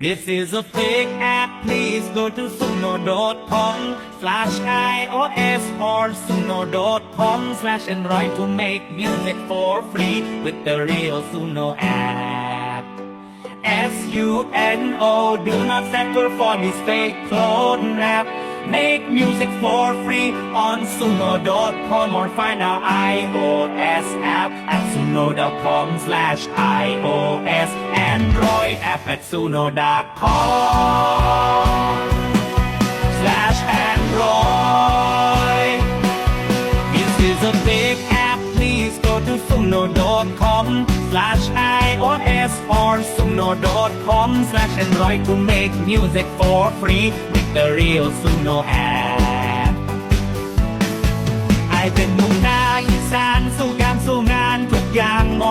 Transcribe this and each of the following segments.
This is a fake app, please go to suno.com slash iOS or suno.com slash Android to make music for free with the real Suno app. S-U-N-O, do not settle for this fake clone app. Make music for free on suno.com or find our iOS app at suno.com slash iOS Android app at suno.com slash android. This is a big app. Please go to suno.com slash iOS or suno.com slash android to make music for free with the real Suno app. I've been Muna Isan Suno.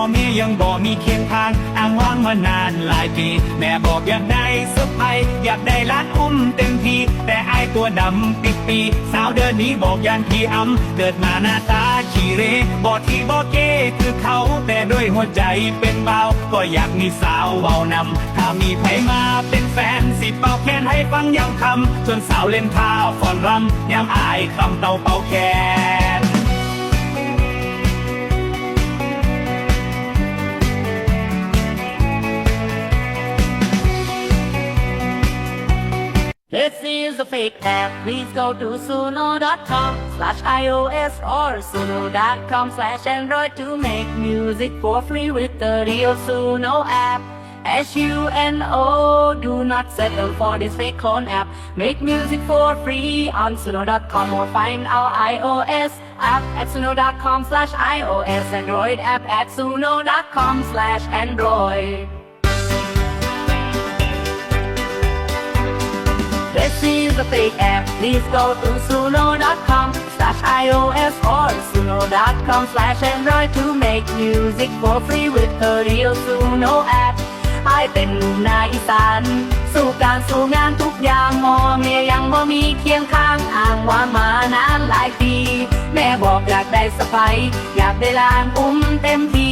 อย่อเมียังบอกมีเคียงทางอ้างว้างมานานหลายปีแม่บอกอยากได้สื้อผ้าอยากได้ร้านอุ้มเต็มทีแต่ไอตัวดำปิดปี สาวเดินนี้บอกยันพี่อำเกิดมาหน้าตาขี้เหรบอกที่บอกเก้คือเขาแต่ด้วยหัวใจเป็นเบาก็อยากมีสาวเบานำถ้ามีใครมาเป็นแฟนสิเป่าแคนให้ฟังยำคำจนสาวเล่นท่าฟอนรำยำอายคำเต่าเป่าแคน a fake app. Please go to suno.com slash iOS or suno.com slash Android to make music for free with the real Suno app. S-U-N-O, do not settle for this fake clone app. Make music for free on suno.com or find our iOS app at suno.com slash iOS Android app at suno.com slash Android. This is a fake app. Please go to suno.com slash iOS or suno.com slash Android to make music for free with the real Suno app ไอเป็นหนุ่มนาอีสานสู้การสู้งานทุกอย่างมอเมียยังบ่มีเคียงข้างอ้างว่ามานานหลายปี แม่บอกอยากได้สะใภ้อยากได้ลานอุ้มเต็มที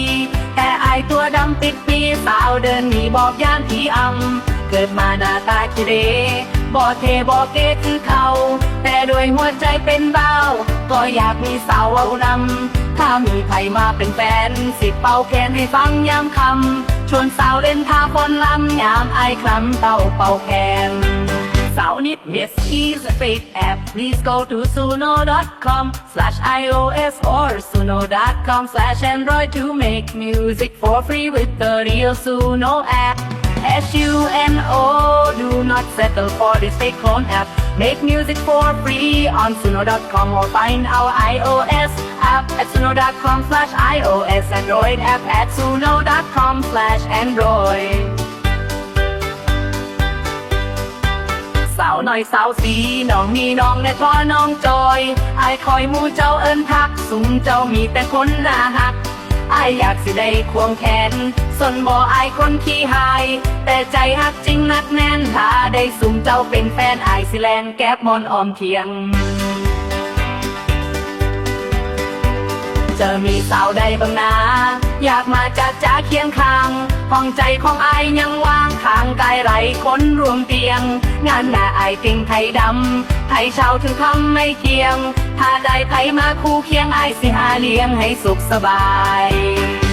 แต่ไอตัวดำปิดปีสาวเดินหนีบอกย่านผีอำเกิดมาหน้าตาคิเร บ่เทบ่เกตคือเขา แต่ด้วยหัวใจเป็นเบาก็อยากมีสาวเอานำถ้ามีใครมาเป็นแฟน สิเป่าแคนให้ฟังยามคำชวนสาวเล่นท่าฟอนลำยามไอคลำเต้าเป่าแคนสาวนิด Yes is a fake app Please go to suno.com slash iOS or suno.com slash Android to make music for free with the real Suno app S-U-N-O Do not settle for this fake clone app Make music for free on suno.com or find our iOS app at suno.com slash iOS Android app at suno.com slash Android สาวน้อยสาวสีน้องมีน้องในพ่อน้องจอยไอายคอยหมูเจ้าเอิ้นทัก สุมเจ้ามีแต่คนน่าหัก อายอยากสิได้ควงแขนสนบ่อายคนขี้หาย แต่ใจฮักจริงนักแน่นถ้าได้สุ่มเจ้าเป็นแฟนไอายสิแลนแก๊บมอนออมเทียง จะมีสาวใดบ้างนะ อยากมาจัดจ้าเคียงข้างห้องใจของไอายยังว่างข้างกายไรคนรวมเตียง งานหน้าไอายติงไทยดำไทยชาวถึงคำไม่เคียง ถ้าได้ไทยมาคู่เคียงไอายสิหาเลี้ยงให้สุขสบาย